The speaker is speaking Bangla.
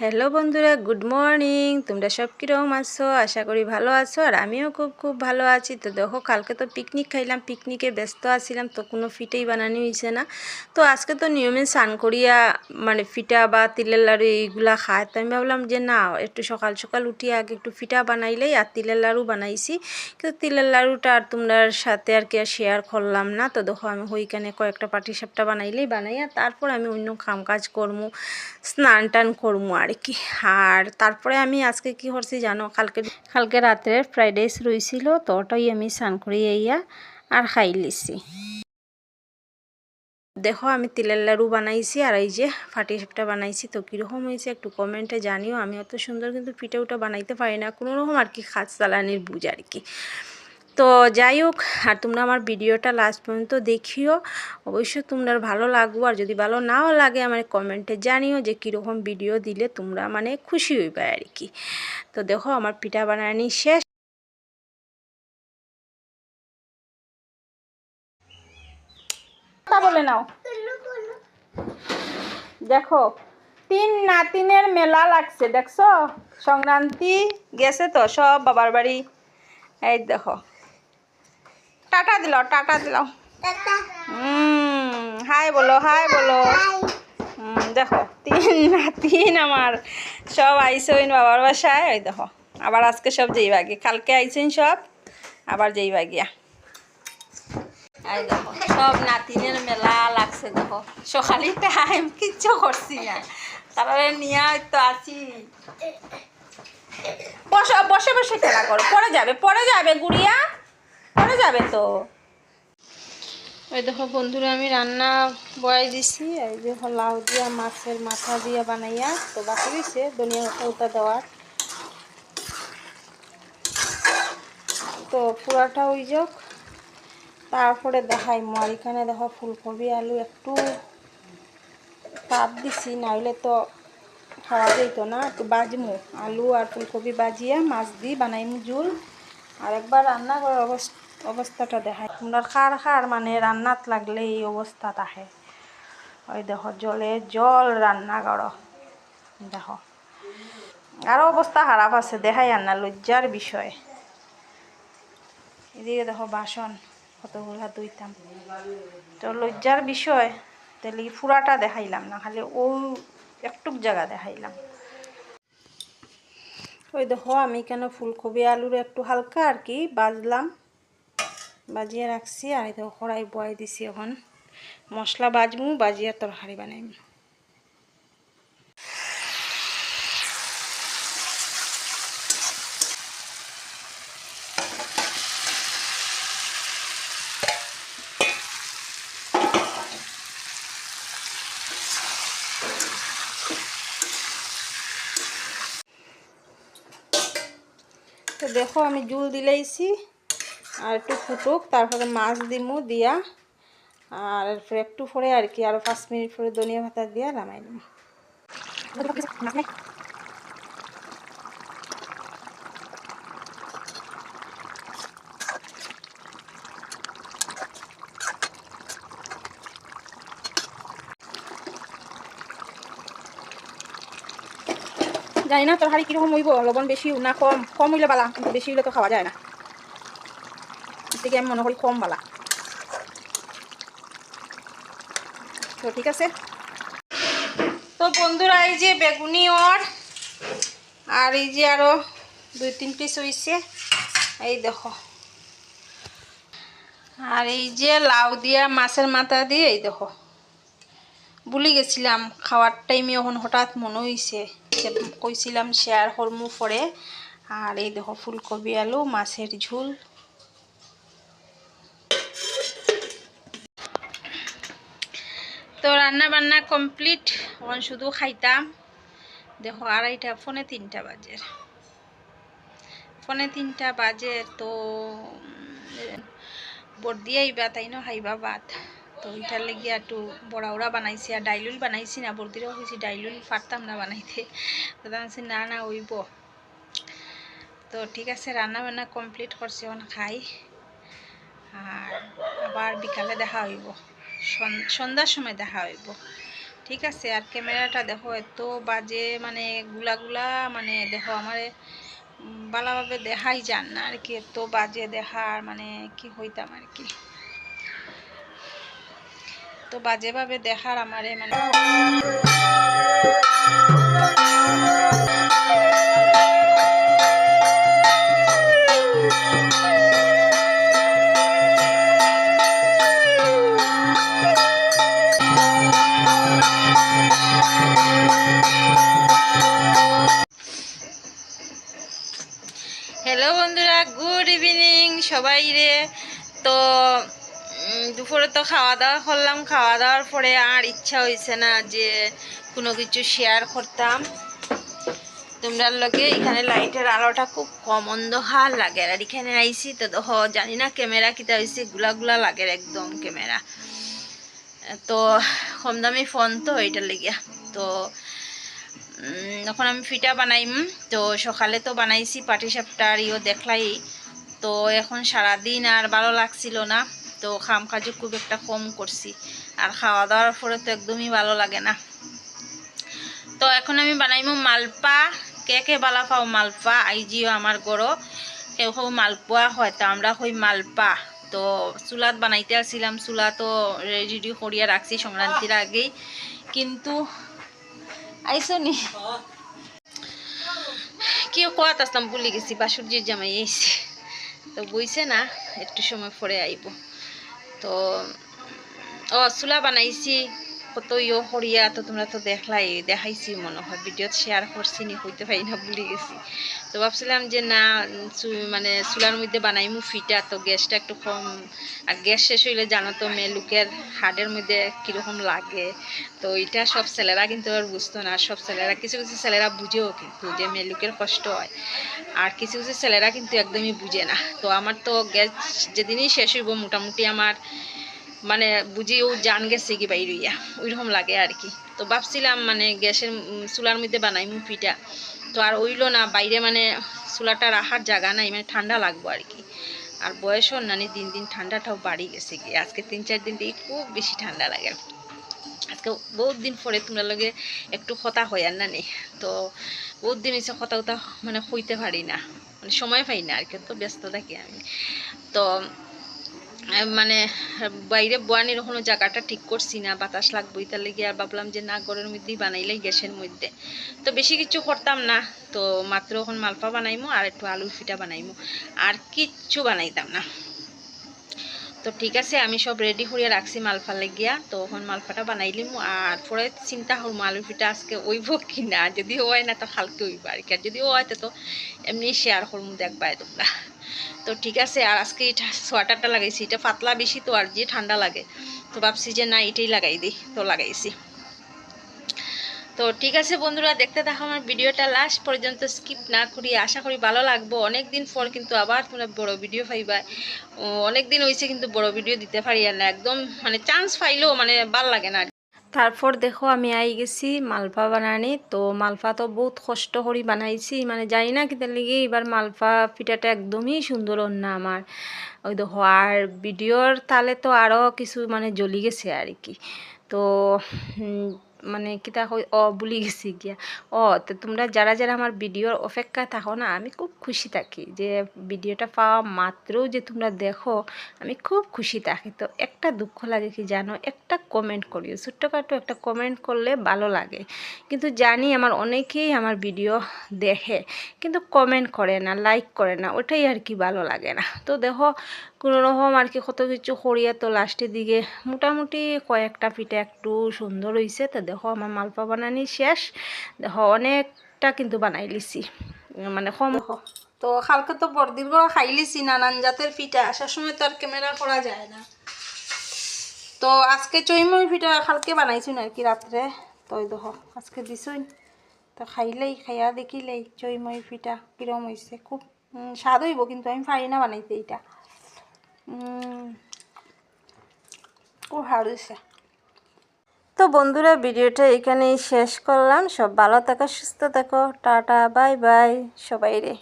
হ্যালো বন্ধুরা, গুড মর্নিং। তোমরা সব কীরকম আছো? আশা করি ভালো আছো। আর আমিও খুব খুব ভালো আছি। তো দেখো, কালকে তো পিকনিক খাইলাম। পিকনিকে ব্যস্ত আছিলাম, তো কোনো ফিটেই বানানি হয়েছে না। তো আজকে তো নিয়মে স্নান করিয়া মানে ফিটা বা তিলের লাড়ু এইগুলা খায়। তো আমি ভাবলাম যে না, একটু সকাল সকাল উঠিয়ে আগে একটু ফিটা বানাইলেই আর তিলের লাড়ু বানাইছি। কিন্তু তিলের লাড়ুটা আর তোমরার সাথে আর কি আর শেয়ার করলাম না। তো দেখো, আমি ওইখানে কয়েকটা পাটি সাপটা বানাইলেই বানাইয়া, তারপর আমি অন্য কাম কাজ করব স্নান টান করব আর কি? আর তারপরে আমি আজকে কি করছি জানো? কালকে কালকে রাত্রে ফ্রাইড রাইস রয়েছিল তো ওটাই আমি স্নান করিয়ে ইয়া আর খাই লিছি। দেখো, আমি তিলের লাড়ু বানাইছি আর এই যে ফাটি সাপটা বানাইছি, তো কীরকম হয়েছে একটু কমেন্টে জানিও। আমি অত সুন্দর কিন্তু পিঠে উঠা বানাইতে পারি না, কোনো রকম আর কি খাস চালানির বুঝ আর কি। তো যাই হোক, আর তোমরা আমার ভিডিওটা লাস্ট পর্যন্ত দেখিও। অবশ্যই তোমরা ভালো লাগবো, আর যদি ভালো নাও লাগে আমার কমেন্টে জানিও যে কীরকম ভিডিও দিলে তোমরা মানে খুশি হইবে আর কি। তো দেখো, আমার পিঠা বানানি শেষ। বলে নাও। দেখো, তিন নাতিনের মেলা লাগছে, দেখছ? সংক্রান্তি গেছে তো, সব বাবার বাড়ি। এই দেখো। টাটা দিল টাটা দিল হাই বলো হাই বলো। দেখো, তিন তিন আমার সব আইসইন বাবার বাসায়। ওই দেখো, আবার আজকে সব যেই বাগি, কালকে আইসেন সব, আবার যেই বাগিয়া। এই দেখো, সব নাতিনের মেলা লাগছে, দেখো। টাইম কিচ্ছু করছি না। তারপরে নিয়ে তো আছি। বসে বসে পরে যাবে পরে যাবে, গুড়িয়া। পরে যাবে তো? ওই দেখো বন্ধুরা, আমি রান্না বয়াই দিছি। এই দেখো লাউ দিয়া, মাছের মাথা দিয়া বানাইয়া তো বাকি দিছে ধনিয়া পাতা দেওয়ার। তো পুরাটা ওই যাক। তারপরে দেখাই মার এখানে দেখো ফুলকপি, আলু একটু তাপ দিছি, নাইলে তো খাওয়া যেত না। একটু বাজমু, আলু আর ফুলকপি বাজিয়া মাছ দিয়ে বানাইমু জুল আর একবার রান্না করার অবস্থাটা দেখায়। তোমরা খার খার মানে রান্নাত লাগলে এই অবস্থা আহে। ওই দেখো, জলে জল রান্না করো। দেখো। আরও অবস্থা খারাপ আছে, দেখাই আর না, লজ্জার বিষয়। এদিকে দেখো, বাসন কতগুলা দুইতাম তো লজ্জার বিষয়, তাহলে ফুরাটা দেখাইলাম না? খালি ও একটুক জায়গা দেখাইলাম। ওই দেখো, আমি কেন ফুলকপি, আলুর একটু হালকা আর কি বাজলাম। বাজিয়ে রাখছি আর এই দেখো কড়াই বয় দিছি এখন। মশলা বাজমু, বাজিয়ে তরকারি বানাইম। তো দেখো আমি জুল দিলেইছি। আর একটু ফুটুক, তারপরে মাছ দিমু দিয়া, আর এরপরে একটু পরে আর কি আরও পাঁচ মিনিট পরে ধনিয়া ভাতা দিয়া নামাই দিম জানি না, তরকারি কীরকম হইব, লবণ বেশি না, কম কম হইলে বালা, কিন্তু বেশি হইলে তো খাওয়া যায় না। থেকে আমি মনে করি কম বালা। তো ঠিক আছে? তো বন্ধুরা, এই যে বেগুনি ওর আর এই যে আরও দুই তিন পিস হয়েছে এই দেখো। আর এই যে লাউ দিয়া মাছের মাথা দিয়ে, এই দেখো। ভুলে গেছিলাম, খাওয়ার টাইমে এখন হঠাৎ মনে হয়েছে কইছিলাম শেয়ার হরমু পরে। আর এই দেখো, ফুলকপি আলু, মাছের ঝুল। তো রান্না বান্না কমপ্লিট এখন শুধু খাইতাম। দেখো, আড়াইটা, ফোনে তিনটা বাজে। ফোনে তিনটা বাজে তো বর্দিয়া আইবা, তাই না? খাইবা ভাত। তো ওইটার লেগে একটু বড়া ওড়া বানাইছি, আর ডাইলুল বানাইছি না বর্দিরাও হয়েছি ডাইলুল পারতাম না বানাইতে। বলছি, না না, ওইব। তো ঠিক আছে, রান্না বান্না কমপ্লিট করছি, এখন খাই। আর আবার বিকালে দেখা হইব। সন্ধ্যার সময় দেখা হইব। ঠিক আছে, আর ক্যামেরাটা দেখো, এত বাজে মানে গুলা গুলা মানে দেখো আমার ভালোভাবে দেখাই যান না আর কি, এত বাজে দেখার মানে কি হইতাম আর কি। তো বাজেভাবে দেখার আমারে মানে হ্যালো বন্ধুরা, গুড ইভিনিং সবাই রে। তো দুপুরে তো খাওয়া দাওয়া করলাম। খাওয়া দাওয়ার পরে আর ইচ্ছা হয়েছে না যে কোনো কিছু শেয়ার করতাম। তোমরা লগে এখানে লাইটের আলোটা খুব কম অন্ধকার লাগে। আর এখানে আইসি তো দেখো, জানি না ক্যামেরা কিতা হয়েছে গুলা গুলা লাগে একদম ক্যামেরা। তো, কম দামি ফোন তো এইটার লেগিয়া। তো এখন আমি ফিটা বানাইম, তো সকালে তো বানাইছি পাটি সাপটার ইও দেখলাই। তো এখন সারাদিন আর ভালো লাগছিল না, তো খাম কাজু খুব একটা কম করছি। আর খাওয়া দাওয়ার পরে তো একদমই ভালো লাগে না। তো এখন আমি বানাইমো মালপা। কে কে বালা পাও মালপা? আইজিও আমার গড়ো কেউ কেউ মালপোয়া হয়, তো আমরা হই মালপা। তো চুলাত বানাইতে আসছিলাম, চুলা তো রেডি করিয়া রাখছি সংক্রান্তির আগেই। কিন্তু আইসো নি। কি কোয়াত আসলাম, ভুলে গেছি, বাসুরজির জামাই এসে তো বইছে না, একটু সময় পরে আইব। তো, ও, চুলা বানাইছি কত ইয়ে করিয়া তো তোমরা তো দেখলাই, দেখাইছি মনে হয়। ভিডিওত শেয়ার করছি নি, হইতে পারি না, ভুলে গেছি। তো ভাবছিলাম যে না মানে চুলার মধ্যে বানাইমু ফিটা, তো গ্যাসটা একটু কম। আর গ্যাস শেষ হইলে জানো তো মেয়ে, লোকের হাড়ের মধ্যে কীরকম লাগে। তো এটা সব ছেলেরা কিন্তু আর বুঝতো না। সব ছেলেরা, কিছু কিছু ছেলেরা বুঝেও কিন্তু যে মেয়ে, লোকের কষ্ট হয়। আর কিছু কিছু ছেলেরা কিন্তু একদমই বুঝে না। তো আমার তো গ্যাস যেদিনই শেষ হইব, মোটামুটি আমার মানে বুঝি ও জান গেছে কি বাইর হইয়া। ওইরকম লাগে আর কি তো ভাবছিলাম মানে গ্যাসের চুলার মধ্যে বানাইমু পিঠা তো আর ওইলো না, বাইরে মানে চুলাটা রাখার জায়গা নাই মানে ঠান্ডা লাগবো আর কি আর বয়সও নানি, দিন দিন ঠান্ডাটাও বাড়ি গেছে কি আজকে তিন চার দিন থেকে খুব বেশি ঠান্ডা লাগে। আজকে বহুত দিন পরে তোমরা লগে একটু কথা হয় আর না নেই তো বহুত দিন হয়েছে কথা কথা মানে হইতে পারি না। মানে সময় পাই না আর কি তো ব্যস্ত থাকি আমি। তো মানে বাইরে বোয়ানির কোনো জায়গাটা ঠিক করছি না, বাতাস লাগবো তাহলে গিয়ে আর ভাবলাম যে না, ঘরের মধ্যেই বানাইলে গ্যাসের মধ্যে। তো বেশি কিছু করতাম না, তো মাত্র এখন মালপা বানাইমো আর একটু আলুর ফিটা বানাইমো, আর কিচ্ছু বানাইতাম না। তো ঠিক আছে, আমি সব রেডি করিয়া রাখছি মালফা লাগিয়া। তো এখন মালফাটা বানাইলিম আর পরে চিন্তা হল আলু পিঠা আজকে ওইব কি না যদি হয় না তো খালকে ওইব আর কি, আর যদি হয় তো এমনি শেয়ার করব দেখবাই তোমরা। তো ঠিক আছে, আর আজকে সোয়াটারটা লাগাইছি, এটা পাতলা বেশি তো, আর যে ঠান্ডা লাগে। তো ভাবছি যে না, এটাই লাগাই দিই। তো লাগাইছি। তো ঠিক আছে বন্ধুরা, দেখতে থাকো আমার ভিডিওটা লাস্ট পর্যন্ত স্কিপ না করি আশা করি ভালো লাগবো। অনেক দিন পর কিন্তু আবার তোমরা বড় ভিডিও পাইবা। অনেক দিন হয়েছে কিন্তু বড় ভিডিও দিতে পারি না, একদম মানে চান্স পাইলেও মানে ভালো লাগে না তারপর দেখো আমি আই গেছি মালপা বানানি, তো মালপা তো বহুত কষ্ট করে বানাইছি মানে জানি না কিতার লিগে এবার মালপা পিঠাটা একদমই সুন্দর অন্য আমার। ওই দেখো, আর ভিডিওর তালে তো আরও কিছু মানে জ্বলি গেছে আর কি। তো মানে কিতা কই অ বুলি গেছি গিয়া। ও তো তোমরা যারা যারা আমার ভিডিওর অপেক্ষায় থাকো না, আমি খুব খুশি থাকি যে ভিডিওটা পাওয়া মাত্রও যে তোমরা দেখো, আমি খুব খুশি থাকি। তো একটা দুঃখ লাগে কি জানো, একটা কমেন্ট করিও। ছোট্টখাটো একটা কমেন্ট করলে ভালো লাগে। কিন্তু জানি আমার অনেকেই আমার ভিডিও দেখে, কিন্তু কমেন্ট করে না লাইক করে না, ওটাই আর কি ভালো লাগে না। তো দেখো কোনো রকম আর কি কত কিছু করিয়া তো লাস্টের দিকে মোটামুটি কয়েকটা পিঠা একটু সুন্দর হয়েছে তো দেখো, আমার মালপা বানানি শেষ। দেখো, অনেকটা কিন্তু বানাই লিছি। মানে কম তো কালকে তো বড়দিন করে খাই লিছি, নানান জাতের পিঠা। আসার সময় তো আর ক্যামেরা করা যায় না। তো আজকে চৈমই পিঠা কালকে বানাইছি আর কি রাত্রে। তো দেখো, আজকে দিছই। তো খাইলেই, খাইয়া দেখিলেই চৈমই পিঠা কিরম হয়েছে খুব স্বাদ হইব কিন্তু আমি পারি না বানাইতে এইটা। খুব ভালো হয়েছে তো বন্ধুরা, ভিডিওটা এখানেই শেষ করলাম। সব ভালো থাকো, সুস্থ থাকো। টাটা, বাই বাই, সবাই রে।